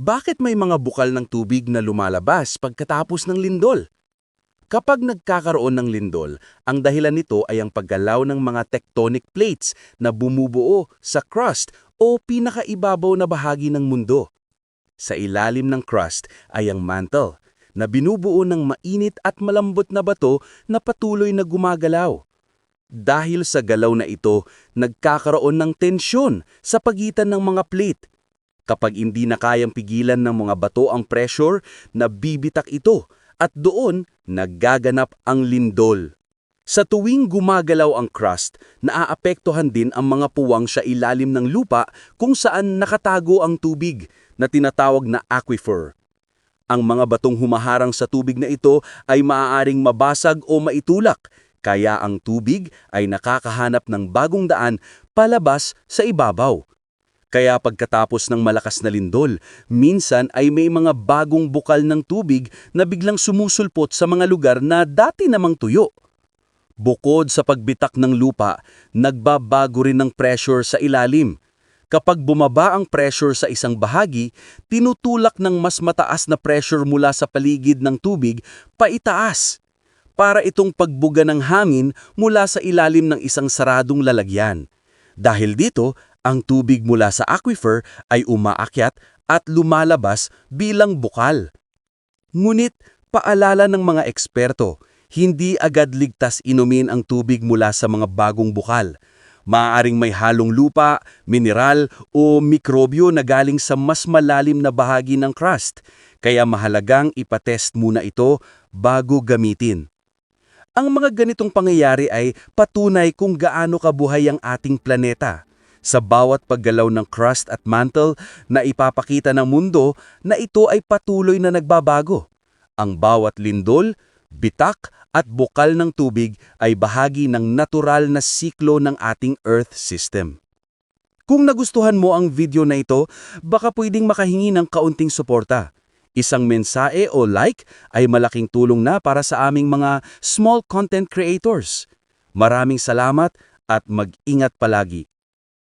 Bakit may mga bukal ng tubig na lumalabas pagkatapos ng lindol? Kapag nagkakaroon ng lindol, ang dahilan nito ay ang paggalaw ng mga tectonic plates na bumubuo sa crust o pinakaibabaw na bahagi ng mundo. Sa ilalim ng crust ay ang mantle, na binubuo ng mainit at malambot na bato na patuloy na gumagalaw. Dahil sa galaw na ito, nagkakaroon ng tensyon sa pagitan ng mga plate. Kapag hindi na kayang pigilan ng mga bato ang pressure, nabibitak ito at doon naggaganap ang lindol. Sa tuwing gumagalaw ang crust, naaapektuhan din ang mga puwang sa ilalim ng lupa kung saan nakatago ang tubig na tinatawag na aquifer. Ang mga batong humaharang sa tubig na ito ay maaaring mabasag o maitulak, kaya ang tubig ay nakakahanap ng bagong daan palabas sa ibabaw. Kaya pagkatapos ng malakas na lindol, minsan ay may mga bagong bukal ng tubig na biglang sumusulpot sa mga lugar na dati namang tuyo. Bukod sa pagbitak ng lupa, nagbabago rin ng pressure sa ilalim. Kapag bumaba ang pressure sa isang bahagi, tinutulak ng mas mataas na pressure mula sa paligid ng tubig paitaas para itong pagbuga ng hangin mula sa ilalim ng isang saradong lalagyan. Dahil dito, ang tubig mula sa aquifer ay umaakyat at lumalabas bilang bukal. Ngunit, paalala ng mga eksperto, hindi agad ligtas inumin ang tubig mula sa mga bagong bukal. Maaaring may halong lupa, mineral o mikrobyo na galing sa mas malalim na bahagi ng crust, kaya mahalagang ipatest muna ito bago gamitin. Ang mga ganitong pangyayari ay patunay kung gaano kabuhay ang ating planeta. Sa bawat paggalaw ng crust at mantle na ipapakita ng mundo na ito ay patuloy na nagbabago. Ang bawat lindol, bitak at bukal ng tubig ay bahagi ng natural na siklo ng ating Earth system. Kung nagustuhan mo ang video na ito, baka pwedeng makahingi ng kaunting suporta. Isang mensahe o like ay malaking tulong na para sa aming mga small content creators. Maraming salamat at mag-ingat palagi.